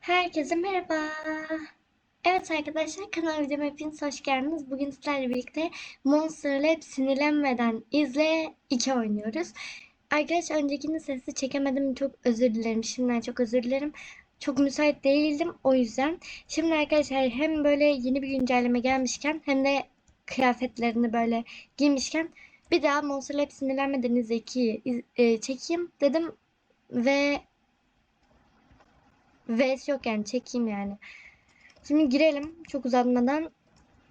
Herkese merhaba. Evet arkadaşlar kanal videoma hepiniz hoş geldiniz. Bugün sizlerle birlikte Monster Lab Sinirlenmeden izle 2 oynuyoruz. Arkadaşlar öncekinin sesi çekemedim. Çok özür dilerim. Şimdiden çok özür dilerim. Çok müsait değildim o yüzden. Şimdi arkadaşlar hem böyle yeni bir güncelleme gelmişken hem de kıyafetlerini böyle giymişken bir daha Monster Lab Sinirlenmeden izle 2'yi e, çekeyim dedim. Ve Vs yok yani çekeyim yani. Şimdi girelim çok uzatmadan.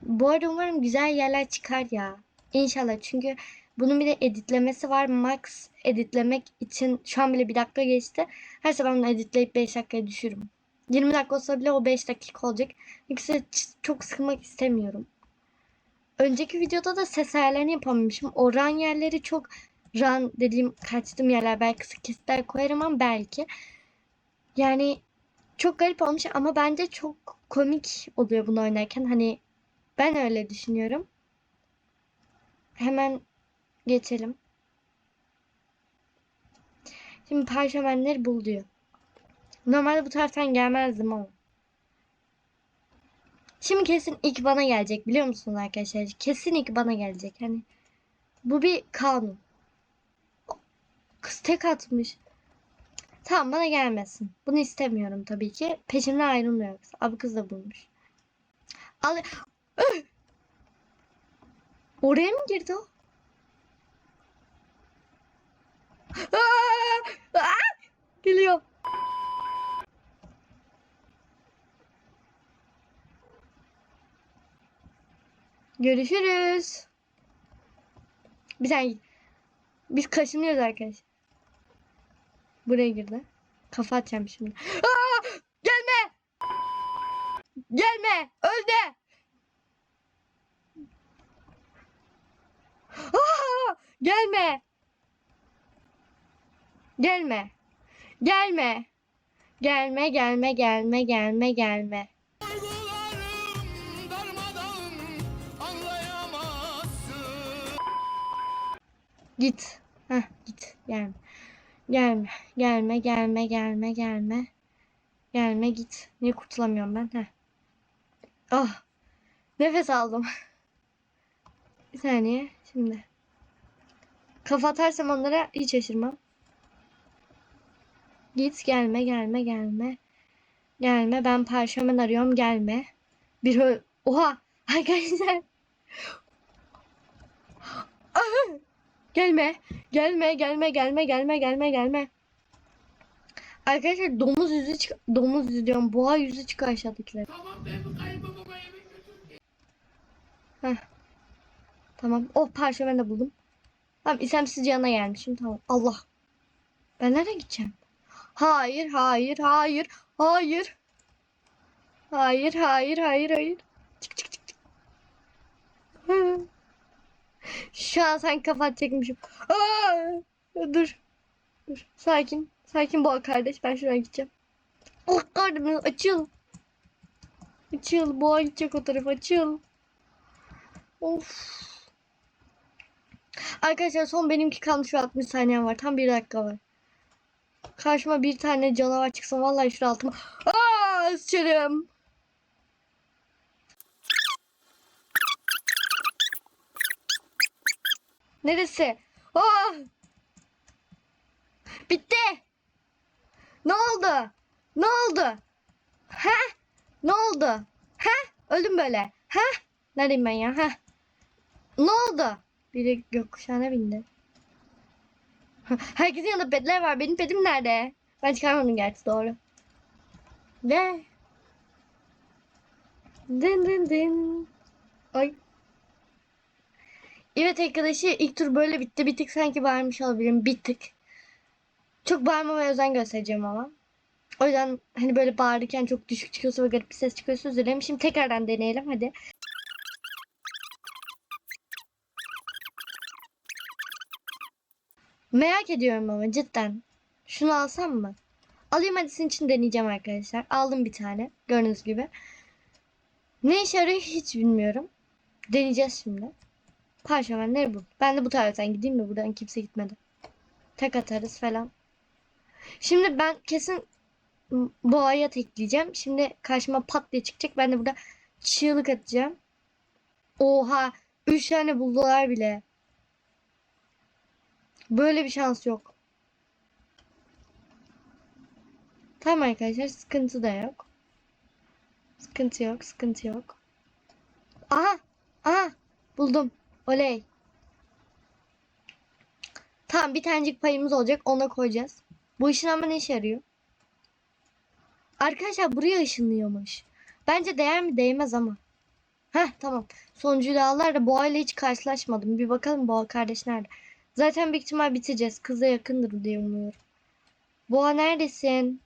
Bu arada umarım güzel yerler çıkar ya. İnşallah çünkü bunun bir de editlemesi var. Max editlemek için şu an bile bir dakika geçti. Her sabah bunu editleyip 5 dakikaya düşürürüm. 20 dakika olsa bile o 5 dakika olacak. Yoksa çok sıkmak istemiyorum. Önceki videoda da ses ayarlarını yapamamışım. O run yerleri çok run dediğim kaçtım yerler. Belki kesitler koyarım ama belki. Yani çok garip olmuş ama bence çok komik oluyor bunu oynarken. Hani ben öyle düşünüyorum. Hemen geçelim. Şimdi parşömenleri bul diyor. Normalde bu taraftan gelmezdim ama. Şimdi kesin ilk bana gelecek biliyor musunuz arkadaşlar? Kesin ilk bana gelecek. Hani bu bir kanun. Kız tek atmış. Tamam bana gelmesin. Bunu istemiyorum tabii ki. Peşimden ayrılmıyor yoksa. Abi kız da bulmuş. Al. Öh! Oraya mı girdi o? Geliyor. Görüşürüz. Bir saniye. Biz kaşınıyoruz arkadaşlar. Buraya girdi. Kafa atacağım şimdi. Aa! Gelme! Gelme! Öldü! Aa! Gelme! Gelme! Gelme! Gelme, gelme, gelme, gelme, gelme. Git. Heh, git. Gelme. Gelme. Gelme, gelme, gelme, gelme. Gelme git. Niye kurtulamıyorum ben? Heh. Ah. Nefes aldım. Bir saniye. Şimdi. Kafa atarsam onlara hiç şaşırmam. Git gelme gelme gelme. Gelme ben parşömen arıyorum gelme. Bir Oha arkadaşlar. Ah! Gelme. Gelme gelme gelme gelme gelme gelme. Arkadaşlar domuz yüzü çık domuz yüzü diyorum. Boğa yüzü çıkıyor aşağıdakiler. Tamam ben bu kaybımı eve götüreyim. Heh. Tamam. Oh parşömen de buldum. Tamam istemsiz yana gelmişim. Tamam. Allah. Ben nereye gideceğim? Hayır, hayır, hayır, hayır. Hayır, hayır, hayır, hayır. Çık çık çık çık. Şu an sen kafa çekmişim. Aa! Dur. Dur. Sakin. Sakin boğa kardeş. Ben şuraya gideceğim. Oh kardeşim açıl. Açıl. Boğa gidecek o tarafa. Açıl. Of. Arkadaşlar son benimki kalmış ve 60 saniyem var. Tam bir dakika var. Karşıma bir tane canavar çıksa vallahi şuraya altıma. Aa sıçarım. Neresi? Aa! Bitti. Ne oldu? Ne oldu? Ha? Ne oldu? Ha? Öldüm böyle. Ha? Neredeyim ben ya? Ha? Ne oldu? Biri gökkuşağına bindi. Herkesin yanında petler var. Benim petim nerede? Ben çıkarmadım gerçi doğru. Ve Din din din. Ay. Evet arkadaşı ilk tur böyle bitti. Bir tık sanki bağırmış olabilirim. Bir tık. Çok bağırmamaya özen göstereceğim ama. O yüzden hani böyle bağırırken çok düşük çıkıyorsa ve garip bir ses çıkıyorsa özür dilerim. Şimdi tekrardan deneyelim hadi. Merak ediyorum ama cidden. Şunu alsam mı? Alayım hadi sizin için deneyeceğim arkadaşlar. Aldım bir tane. Gördüğünüz gibi. Ne işe yarıyor hiç bilmiyorum. Deneyeceğiz şimdi. Parşömenleri bu. Ben de bu taraftan gideyim mi? Buradan kimse gitmedi. Tek atarız falan. Şimdi ben kesin boğaya tekleyeceğim. Şimdi karşıma pat diye çıkacak. Ben de burada çığlık atacağım. Oha. Üç tane buldular bile. Böyle bir şans yok. Tamam arkadaşlar sıkıntı da yok. Sıkıntı yok, sıkıntı yok. Aha, aha buldum. Oley. Tamam bir tanecik payımız olacak. Ona koyacağız. Bu işin ama ne işe yarıyor? Arkadaşlar buraya ışınlıyormuş. Bence değer mi değmez ama. Heh tamam. Sonuncuyu da aldılar da boğayla hiç karşılaşmadım. Bir bakalım boğa kardeş nerede? Zaten büyük ihtimal biteceğiz. Kıza yakındır diye umuyorum. Boğa neredesin?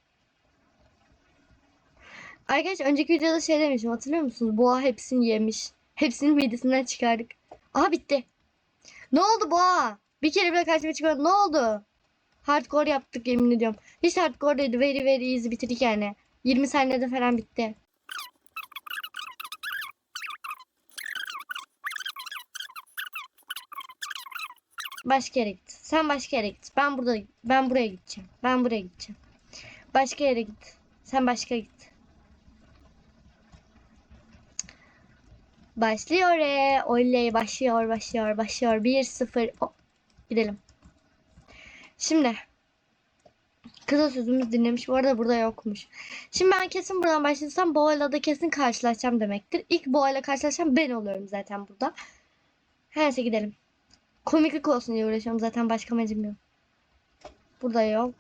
Arkadaşlar önceki videoda şey demişim hatırlıyor musunuz? Boğa hepsini yemiş. Hepsini midesinden çıkardık. Aha bitti. Ne oldu boğa? Bir kere bile karşıma çıkmadı. Ne oldu? Hardcore yaptık yemin ediyorum. Hiç hardcore değildi. Very very easy bitirdik yani. 20 saniyede falan bitti. Başka yere git. Sen başka yere git. Ben burada ben buraya gideceğim. Ben buraya gideceğim. Başka yere git. Sen başka git. Başlıyor. e. Oley başlıyor başlıyor başlıyor. 1-0. O- Gidelim. Şimdi kısa sözümüz dinlemiş. Bu arada burada yokmuş. Şimdi ben kesin buradan başlasam Boğa'yla da kesin karşılaşacağım demektir. İlk Boğa'yla karşılaşacağım ben oluyorum zaten burada. Her neyse gidelim. Komiklik olsun diye uğraşıyorum zaten başka amacım yok. Burada yok.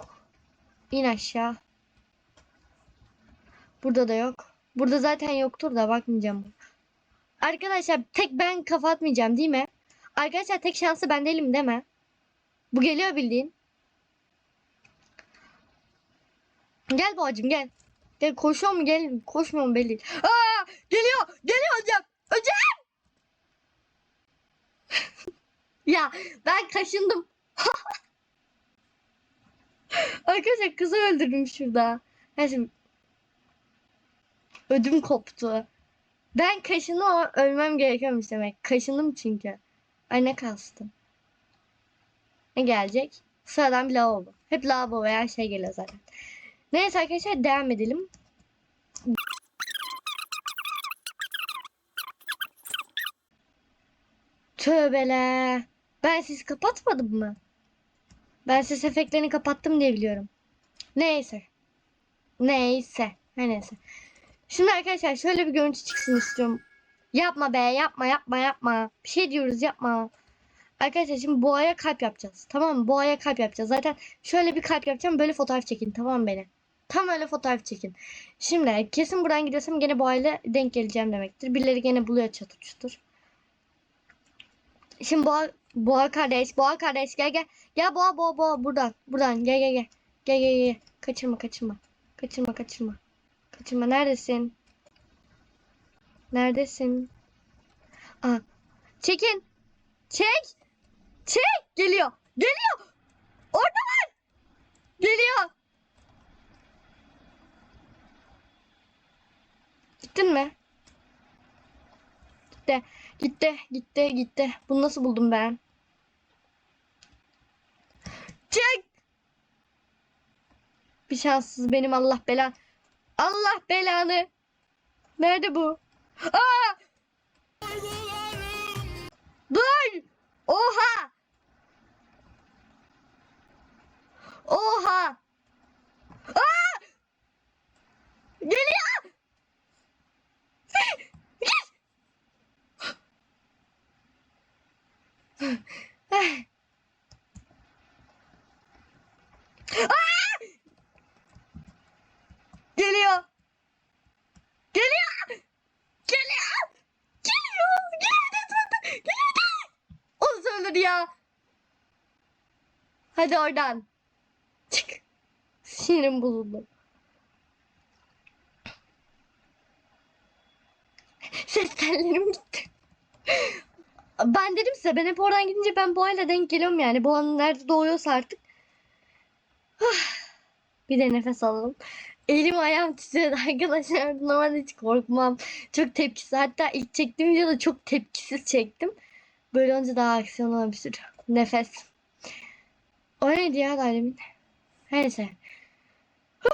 İn aşağı. Burada da yok. Burada zaten yoktur da bakmayacağım. Arkadaşlar tek ben kafa atmayacağım değil mi? Arkadaşlar tek şansı ben değilim değil mi? Bu geliyor bildiğin. Gel babacım gel. Gel koşuyor mu gel koşmuyor mu belli. Aa geliyor geliyor hocam. Hocam. ya ben kaşındım. Arkadaşlar kızı öldürdüm şurada. Neyse. Ödüm koptu. Ben kaşındım ama ölmem gerekiyormuş demek. Kaşındım çünkü. Ay ne kastım. Ne gelecek? Sıradan bir lavabo. Hep lavabo veya şey geliyor zaten. Neyse arkadaşlar devam edelim. Tövbeler. Ben sizi kapatmadım mı? Ben ses efektlerini kapattım diye biliyorum. Neyse. Neyse. Neyse. Şimdi arkadaşlar şöyle bir görüntü çıksın istiyorum. Yapma be yapma yapma yapma. Bir şey diyoruz yapma. Arkadaşlar şimdi boğaya kalp yapacağız. Tamam mı? Boğaya kalp yapacağız. Zaten şöyle bir kalp yapacağım. Böyle fotoğraf çekin. Tamam mı beni? Tam öyle fotoğraf çekin. Şimdi kesin buradan gidersem gene boğayla denk geleceğim demektir. Birileri gene buluyor çatır çutur. Şimdi boğa, boğa kardeş, boğa kardeş gel gel. Gel boğa boğa boğa buradan. Buradan gel gel gel. Gel gel gel. Kaçırma kaçırma. Kaçırma kaçırma. Kaçırma neredesin? Neredesin? Aa, çekin. Çek. Çek. Geliyor. Geliyor. Orada var. Geliyor. Gittin mi? Gitti. Gitti. Gitti. Gitti. Bunu nasıl buldum ben? Çek. Bir şanssız benim Allah belan. Allah belanı. Nerede bu? Aa! Dur! Oha! Oha! Aa! Geliyor! Git! Aa! Geliyor! Geliyor! Geliyor! Geliyor! Geliyor! Geliyor! Geliyor! O söyledi ya. Hadi oradan. Çık. Sinirim bozuldu. Ses tellerim gitti. Ben dedim size ben hep oradan gidince ben boğayla denk geliyorum yani. Boğanın nerede doğuyorsa artık. Bir de nefes alalım. Elim ayağım titredi arkadaşlar. Normalde hiç korkmam. Çok tepkisiz. Hatta ilk çektiğim videoda çok tepkisiz çektim. Böyle olunca daha aksiyon sürü. Nefes. O neydi ya daha demin? Her Neyse. Huh.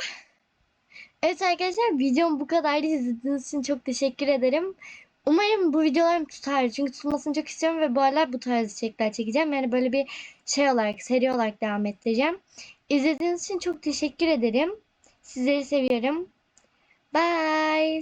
Evet arkadaşlar videom bu kadardı. İzlediğiniz için çok teşekkür ederim. Umarım bu videolarım tutar. Çünkü tutmasını çok istiyorum ve bu aralar bu tarz içerikler çekeceğim. Yani böyle bir şey olarak, seri olarak devam ettireceğim. İzlediğiniz için çok teşekkür ederim. Sizleri seviyorum. Bye.